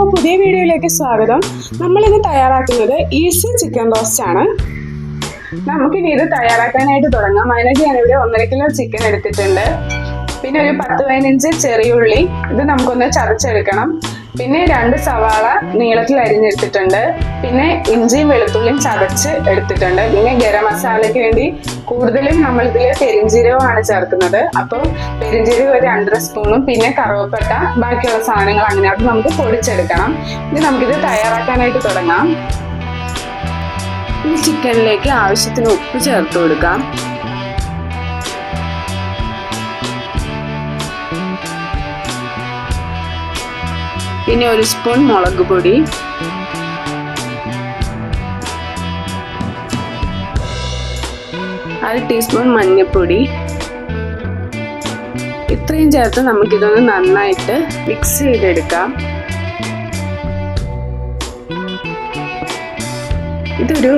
പുതിയ വീഡിയോയിലേക്ക് സ്വാഗതം. നമ്മൾ ഇന്ന് തയ്യാറാക്കുന്നത് ഈസി ചിക്കൻ റോസ്റ്റ് ആണ്. നമുക്കിനി ഇത് തയ്യാറാക്കാനായിട്ട് തുടങ്ങാം. അതിനായിട്ട് ഞാനിവിടെ ഒന്നര കിലോ ചിക്കൻ എടുത്തിട്ടുണ്ട്. പിന്നെ ഒരു പത്ത് പതിനഞ്ച് ചെറിയുള്ളി. ഇത് നമുക്കൊന്ന് ചതച്ചെടുക്കണം. പിന്നെ രണ്ട് സവാള നീളത്തിൽ അരിഞ്ഞെടുത്തിട്ടുണ്ട്. പിന്നെ ഇഞ്ചിയും വെളുത്തുള്ളിയും ചതച്ച് എടുത്തിട്ടുണ്ട്. പിന്നെ ഗരം മസാലയ്ക്ക് വേണ്ടി കൂടുതലും നമ്മൾ ഇതിൽ പെരിഞ്ജീരകമാണ് ചേർക്കുന്നത്. അപ്പോൾ പെരിഞ്ജീരകം ഒരു രണ്ടര സ്പൂണും പിന്നെ കറുവപ്പട്ട ബാക്കിയുള്ള സാധനങ്ങൾ അങ്ങനെ അത് നമുക്ക് പൊടിച്ചെടുക്കണം. ഇനി നമുക്കിത് തയ്യാറാക്കാനായിട്ട് തുടങ്ങാം. ഈ ചിക്കനിലേക്ക് ആവശ്യത്തിന് ഉപ്പ് ചേർത്ത് കൊടുക്കാം. പിന്നെ ഒരു സ്പൂൺ മുളക് പൊടി. അര ടീസ്പൂൺ മഞ്ഞൾപ്പൊടി ഇത്രയും ചേർത്ത് നമുക്കിതൊന്ന് നന്നായിട്ട് മിക്സ് ചെയ്തെടുക്കാം. ഇതൊരു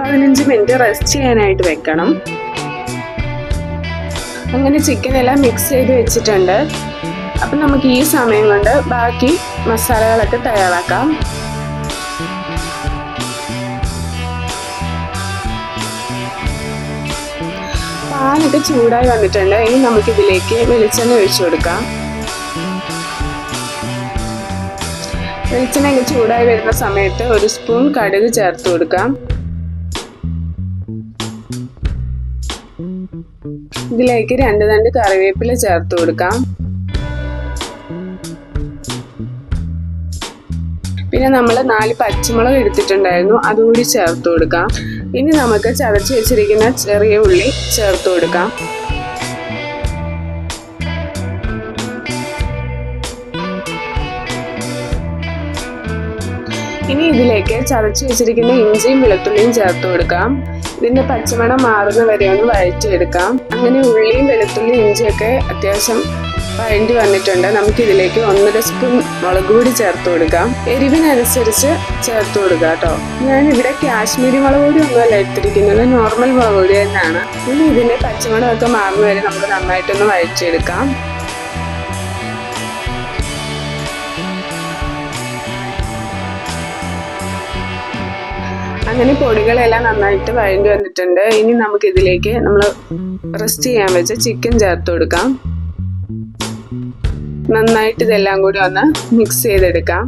പതിനഞ്ച് മിനിറ്റ് റെസ്റ്റ് ചെയ്യാനായിട്ട് വെക്കണം. അങ്ങനെ ചിക്കൻ എല്ലാം മിക്സ് ചെയ്ത് വെച്ചിട്ടുണ്ട്. അപ്പം നമുക്ക് ഈ സമയം കൊണ്ട് ബാക്കി മസാലകളൊക്കെ തയ്യാറാക്കാം. പാനൊക്കെ ചൂടായി വന്നിട്ടുണ്ട്. ഇനി നമുക്ക് ഇതിലേക്ക് വെളിച്ചെണ്ണ ഒഴിച്ചു കൊടുക്കാം. വെളിച്ചെണ്ണ ചൂടായി വരുന്ന സമയത്ത് ഒരു സ്പൂൺ കടുക് ചേർത്ത് കൊടുക്കാം. ഇതിലേക്ക് രണ്ട് രണ്ട് കറിവേപ്പില ചേർത്ത് കൊടുക്കാം. പിന്നെ നമ്മൾ നാല് പച്ചമുളക് എടുത്തിട്ടുണ്ടായിരുന്നു അതുകൂടി ചേർത്ത് കൊടുക്കാം. ഇനി നമുക്ക് ചതച്ച് വെച്ചിരിക്കുന്ന ചെറിയ ഉള്ളി ചേർത്ത് കൊടുക്കാം. ഇനി ഇതിലേക്ക് ചതച്ച് വെച്ചിരിക്കുന്ന ഇഞ്ചിയും വെളുത്തുള്ളിയും ചേർത്ത് കൊടുക്കാം. ഇതിന്റെ പച്ചമണം മാറുന്ന വരെ ഒന്ന് വഴറ്റിയെടുക്കാം. അങ്ങനെ ഉള്ളിയും വെളുത്തുള്ളിയും ഇഞ്ചിയൊക്കെ അത്യാവശ്യം വഴണ്ടി വന്നിട്ടുണ്ട്. നമുക്ക് ഇതിലേക്ക് ഒന്നര സ്പൂൺ മുളക് പൊടി ചേർത്ത് കൊടുക്കാം. എരിവിനനുസരിച്ച് ചേർത്ത് കൊടുക്കുക കേട്ടോ. ഞാൻ ഇവിടെ കാശ്മീരി മുളക് പൊടി ഒന്നുമല്ല എടുത്തിരിക്കുന്നത്. നോർമൽ മുളക് പൊടി തന്നെയാണ്. ഇനി ഇതിന്റെ പച്ചമുളകൊക്കെ മാറുന്ന വരെ നമുക്ക് നന്നായിട്ടൊന്ന് വഴറ്റിയെടുക്കാം. അങ്ങനെ പൊടികളെല്ലാം നന്നായിട്ട് വഴണ്ടി വന്നിട്ടുണ്ട്. ഇനി നമുക്ക് ഇതിലേക്ക് നമ്മൾ റെസ്റ്റ് ചെയ്യാൻ വെച്ച ചിക്കൻ ചേർത്ത് കൊടുക്കാം. നന്നായിട്ട് ഇതെല്ലാം കൂടി ഒന്ന് മിക്സ് ചെയ്തെടുക്കാം.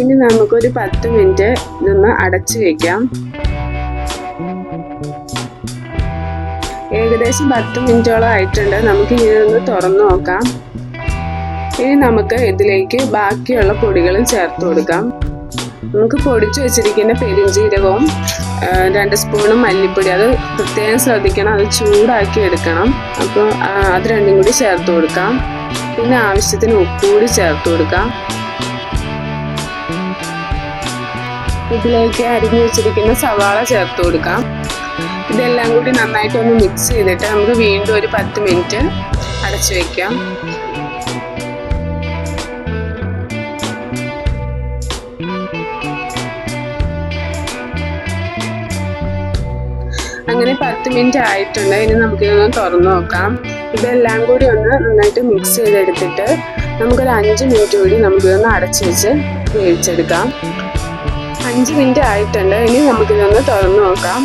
ഇനി നമുക്കൊരു പത്ത് മിനിറ്റ് ഇതൊന്ന് അടച്ചു വെക്കാം. ഏകദേശം പത്ത് മിനിറ്റോളം ആയിട്ടുണ്ട്. നമുക്ക് ഒന്ന് തുറന്നു നോക്കാം. ഇനി നമുക്ക് ഇതിലേക്ക് ബാക്കിയുള്ള പൊടികളും ചേർത്ത് കൊടുക്കാം. നമുക്ക് പൊടിച്ചു വെച്ചിരിക്കുന്ന പെരിഞ്ജീരകവും രണ്ട് സ്പൂണും മല്ലിപ്പൊടി അത് പ്രത്യേകം ശ്രദ്ധിക്കണം അത് ചൂടാക്കി എടുക്കണം. അപ്പോൾ അത് രണ്ടും കൂടി ചേർത്ത് കൊടുക്കാം. പിന്നെ ആവശ്യത്തിന് ഉപ്പ് കൂടി ചേർത്ത് കൊടുക്കാം. ഇതിലേക്ക് അരിഞ്ഞു വെച്ചിരിക്കുന്ന സവാള ചേർത്ത് കൊടുക്കാം. ഇതെല്ലാം കൂടി നന്നായിട്ടൊന്ന് മിക്സ് ചെയ്തിട്ട് നമുക്ക് വീണ്ടും ഒരു പത്ത് മിനിറ്റ് അടച്ചു വെക്കാം. അങ്ങനെ പത്ത് മിനിറ്റ് ആയിട്ടുണ്ട്. ഇനി നമുക്കിതൊന്ന് തുറന്നു നോക്കാം. ഇതെല്ലാം കൂടി ഒന്ന് നന്നായിട്ട് മിക്സ് ചെയ്തെടുത്തിട്ട് നമുക്കൊരു അഞ്ച് മിനിറ്റ് കൂടി നമുക്കിതൊന്ന് അടച്ചു വെച്ച് വേവിച്ചെടുക്കാം. അഞ്ച് മിനിറ്റ് ആയിട്ടുണ്ട്. ഇനി നമുക്കിതൊന്ന് തുറന്നു നോക്കാം.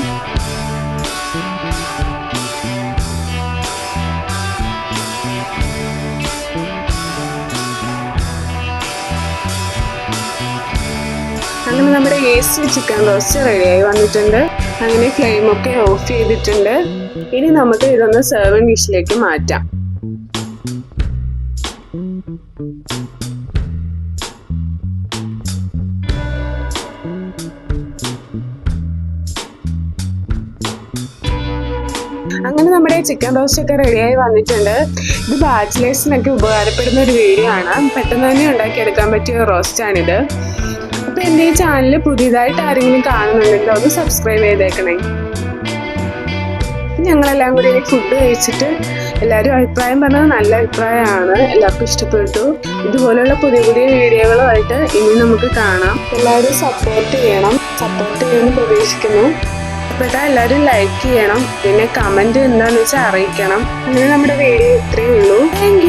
അങ്ങനെ നമ്മുടെ ഏസ്റ്റ് ചിക്കൻ റോസ്റ്റ് റെഡിയായി വന്നിട്ടുണ്ട്. അങ്ങനെ ഫ്ലെയിമൊക്കെ ഓഫ് ചെയ്തിട്ടുണ്ട്. ഇനി നമുക്ക് ഇതൊന്ന് സെർവിങ് ഡിഷിലേക്ക് മാറ്റാം. അങ്ങനെ നമ്മുടെ ചിക്കൻ റോസ്റ്റ് ഒക്കെ റെഡിയായി വന്നിട്ടുണ്ട്. ഇത് ബാച്ചിലേഴ്സിനൊക്കെ ഉപകാരപ്പെടുന്ന ഒരു വീഡിയോ ആണ്. പെട്ടെന്ന് തന്നെ ഉണ്ടാക്കിയെടുക്കാൻ പറ്റിയ റോസ്റ്റാണിത് അപ്പൊ എന്റെ ഈ ചാനൽ പുതിയതായിട്ട് ആരെങ്കിലും കാണുന്നുണ്ടെങ്കിൽ ഒന്ന് സബ്സ്ക്രൈബ് ചെയ്തേക്കണേ. ഞങ്ങളെല്ലാം കൂടി ഫുഡ് കഴിച്ചിട്ട് എല്ലാവരും അഭിപ്രായം പറഞ്ഞത് നല്ല അഭിപ്രായമാണ്. എല്ലാവർക്കും ഇഷ്ടപ്പെട്ടു. ഇതുപോലെയുള്ള പുതിയ പുതിയ വീഡിയോകളുമായിട്ട് ഇനി നമുക്ക് കാണാം. എല്ലാവരും സപ്പോർട്ട് ചെയ്യണം. സപ്പോർട്ട് ചെയ്യുമെന്ന് പ്രതീക്ഷിക്കുന്നു. ഇപ്പോഴത്തെ എല്ലാവരും ലൈക്ക് ചെയ്യണം. പിന്നെ കമന്റ് എന്താണെന്ന് വെച്ചാൽ അറിയിക്കണം. ഇനി നമ്മുടെ വീഡിയോ ഇത്രയേ ഉള്ളൂ. താങ്ക്